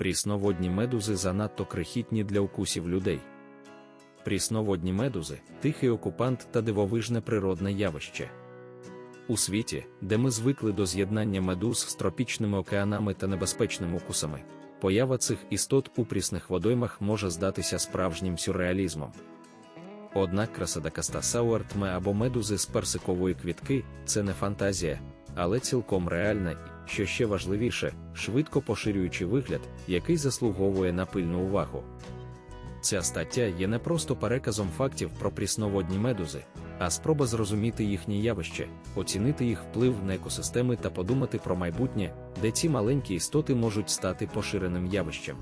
Прісноводні медузи занадто крихітні для укусів людей. Прісноводні медузи тихий окупант та дивовижне природне явище. У світі, де ми звикли до з'єднання медуз з тропічними океанами та небезпечними укусами, поява цих істот у прісних водоймах може здатися справжнім сюрреалізмом. Однак красадакастасауертме або медузи з персикової квітки це не фантазія, але цілком реальна і, що ще важливіше, швидко поширюючи вигляд, який заслуговує на пильну увагу. Ця стаття є не просто переказом фактів про прісноводні медузи, а спроба зрозуміти їхнє явище, оцінити їх вплив на екосистеми та подумати про майбутнє, де ці маленькі істоти можуть стати поширеним явищем.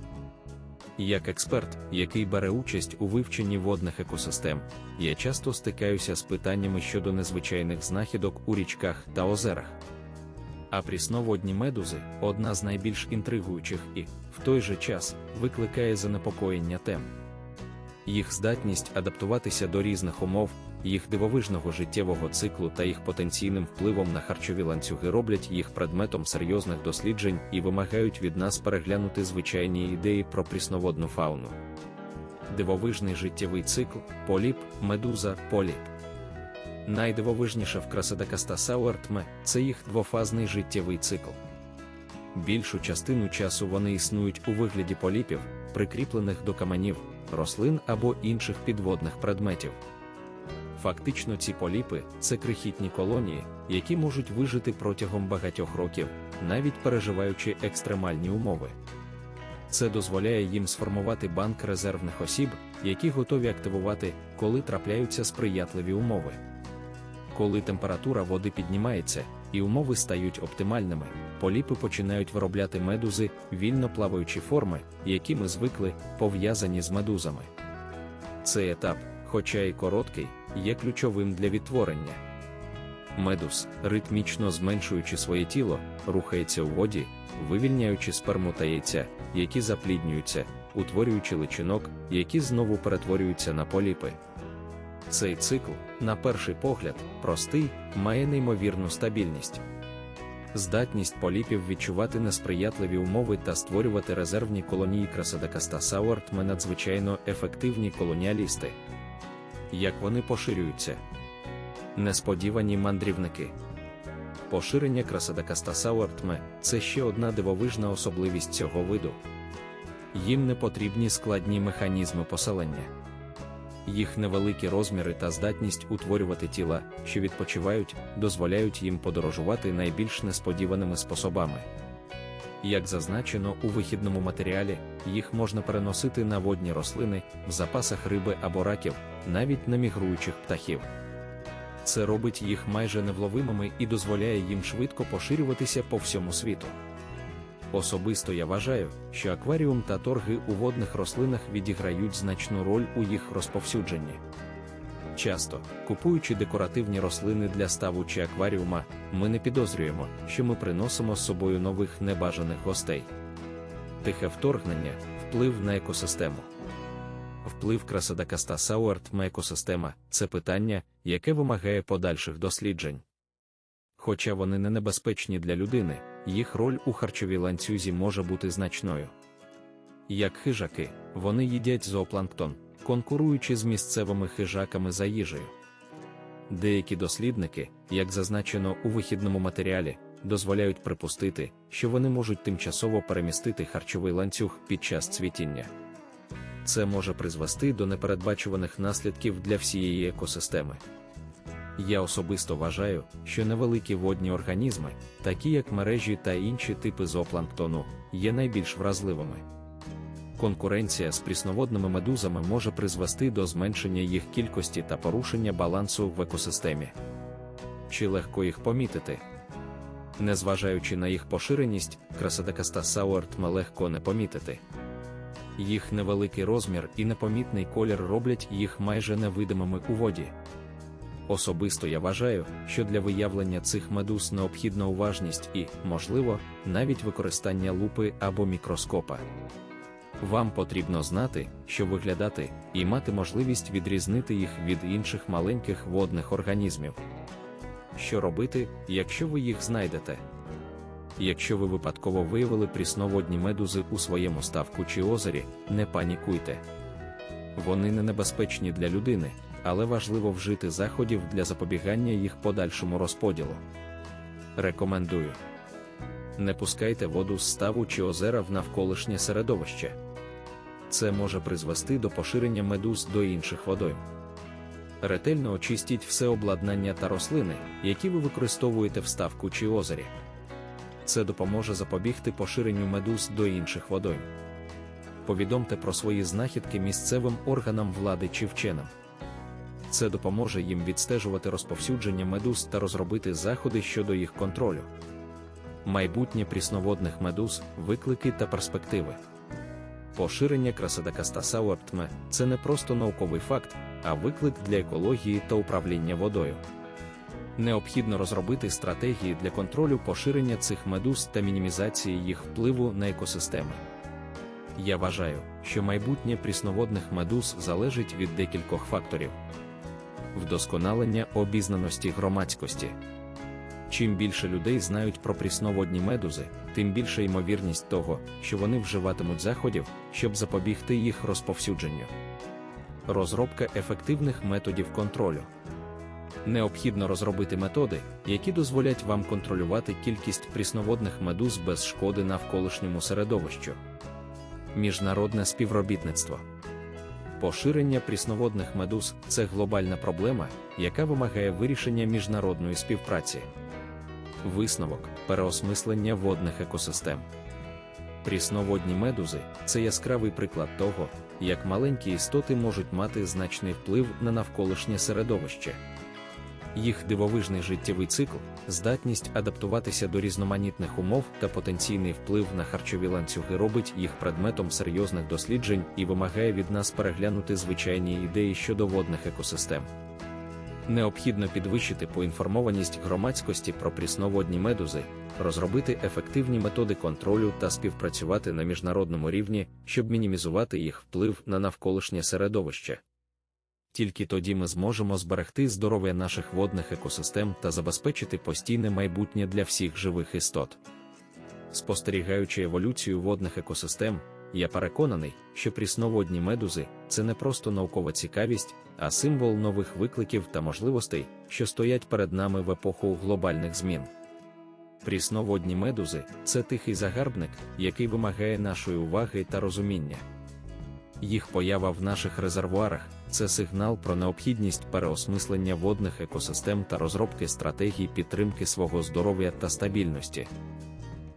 Як експерт, який бере участь у вивченні водних екосистем, я часто стикаюся з питаннями щодо незвичайних знахідок у річках та озерах. А прісноводні медузи одна з найбільш інтригуючих і, в той же час, викликає занепокоєння тем. Їх здатність адаптуватися до різних умов, їх дивовижного життєвого циклу та їх потенційним впливом на харчові ланцюги роблять їх предметом серйозних досліджень і вимагають від нас переглянути звичайні ідеї про прісноводну фауну. Дивовижний життєвий цикл, поліп, медуза, поліп. Найдивовижніше в Красидакастасауертме це їх двофазний життєвий цикл. Більшу частину часу вони існують у вигляді поліпів, прикріплених до каменів, рослин або інших підводних предметів. Фактично, ці поліпи це крихітні колонії, які можуть вижити протягом багатьох років, навіть переживаючи екстремальні умови. Це дозволяє їм сформувати банк резервних осіб, які готові активувати, коли трапляються сприятливі умови. Коли температура води піднімається і умови стають оптимальними, поліпи починають виробляти медузи, вільно плаваючі форми, які ми звикли, пов'язані з медузами. Цей етап, хоча й короткий, є ключовим для відтворення. Медуз, ритмічно зменшуючи своє тіло, рухається у воді, вивільняючи сперму та яйця, які запліднюються, утворюючи личинок, які знову перетворюються на поліпи. Цей цикл, на перший погляд, простий, має неймовірну стабільність. Здатність поліпів відчувати несприятливі умови та створювати резервні колонії Красадакастасауертме надзвичайно ефективні колоніалісти. Як вони поширюються? Несподівані мандрівники. Поширення Красадакастасауертме це ще одна дивовижна особливість цього виду. Їм не потрібні складні механізми поселення. Їх невеликі розміри та здатність утворювати тіла, що відпочивають, дозволяють їм подорожувати найбільш несподіваними способами. Як зазначено у вихідному матеріалі, їх можна переносити на водні рослини, в запасах риби або раків, навіть на мігруючих птахів. Це робить їх майже невловимими і дозволяє їм швидко поширюватися по всьому світу. Особисто я вважаю, що акваріум та торги у водних рослинах відіграють значну роль у їх розповсюдженні. Часто, купуючи декоративні рослини для ставу чи акваріума, ми не підозрюємо, що ми приносимо з собою нових небажаних гостей. Тихе вторгнення, вплив на екосистему. Вплив красадакастасауерт на екосистема це питання, яке вимагає подальших досліджень. Хоча вони не небезпечні для людини, їх роль у харчовій ланцюзі може бути значною. Як хижаки, вони їдять зоопланктон, конкуруючи з місцевими хижаками за їжею. Деякі дослідники, як зазначено у вихідному матеріалі, дозволяють припустити, що вони можуть тимчасово перемістити харчовий ланцюг під час цвітіння. Це може призвести до непередбачуваних наслідків для всієї екосистеми. Я особисто вважаю, що невеликі водні організми, такі як мережі та інші типи зоопланктону, є найбільш вразливими. Конкуренція з прісноводними медузами може призвести до зменшення їх кількості та порушення балансу в екосистемі. Чи легко їх помітити? Незважаючи на їх поширеність, красадакаста сауертма легко не помітити. Їх невеликий розмір і непомітний колір роблять їх майже невидимими у воді. Особисто я вважаю, що для виявлення цих медуз необхідна уважність і, можливо, навіть використання лупи або мікроскопа. Вам потрібно знати, що виглядати, і мати можливість відрізнити їх від інших маленьких водних організмів. Що робити, якщо ви їх знайдете? Якщо ви випадково виявили прісноводні медузи у своєму ставку чи озері, не панікуйте. Вони не небезпечні для людини, але важливо вжити заходів для запобігання їх подальшому розподілу. Рекомендую. Не пускайте воду з ставу чи озера в навколишнє середовище. Це може призвести до поширення медуз до інших водойм. Ретельно очистіть все обладнання та рослини, які ви використовуєте в ставку чи озері. Це допоможе запобігти поширенню медуз до інших водойм. Повідомте про свої знахідки місцевим органам влади чи вченим. Це допоможе їм відстежувати розповсюдження медуз та розробити заходи щодо їх контролю. Майбутнє прісноводних медуз, виклики та перспективи. Поширення красидакастаса уерптме – це не просто науковий факт, а виклик для екології та управління водою. Необхідно розробити стратегії для контролю поширення цих медуз та мінімізації їх впливу на екосистеми. Я вважаю, що майбутнє прісноводних медуз залежить від декількох факторів вдосконалення обізнаності громадськості. Чим більше людей знають про прісноводні медузи, тим більша ймовірність того, що вони вживатимуть заходів, щоб запобігти їх розповсюдженню. Розробка ефективних методів контролю. Необхідно розробити методи, які дозволять вам контролювати кількість прісноводних медуз без шкоди навколишньому середовищу. Міжнародне співробітництво. Поширення прісноводних медуз це глобальна проблема, яка вимагає вирішення міжнародної співпраці. Висновок переосмислення водних екосистем. Прісноводні медузи це яскравий приклад того, як маленькі істоти можуть мати значний вплив на навколишнє середовище. Їх дивовижний життєвий цикл, здатність адаптуватися до різноманітних умов та потенційний вплив на харчові ланцюги робить їх предметом серйозних досліджень і вимагає від нас переглянути звичайні ідеї щодо водних екосистем. Необхідно підвищити поінформованість громадськості про прісноводні медузи, розробити ефективні методи контролю та співпрацювати на міжнародному рівні, щоб мінімізувати їх вплив на навколишнє середовище. Тільки тоді ми зможемо зберегти здоров'я наших водних екосистем та забезпечити постійне майбутнє для всіх живих істот. Спостерігаючи еволюцію водних екосистем, я переконаний, що прісноводні медузи це не просто наукова цікавість, а символ нових викликів та можливостей, що стоять перед нами в епоху глобальних змін. Прісноводні медузи це тихий загарбник, який вимагає нашої уваги та розуміння. Їх поява в наших резервуарах це сигнал про необхідність переосмислення водних екосистем та розробки стратегій підтримки свого здоров'я та стабільності.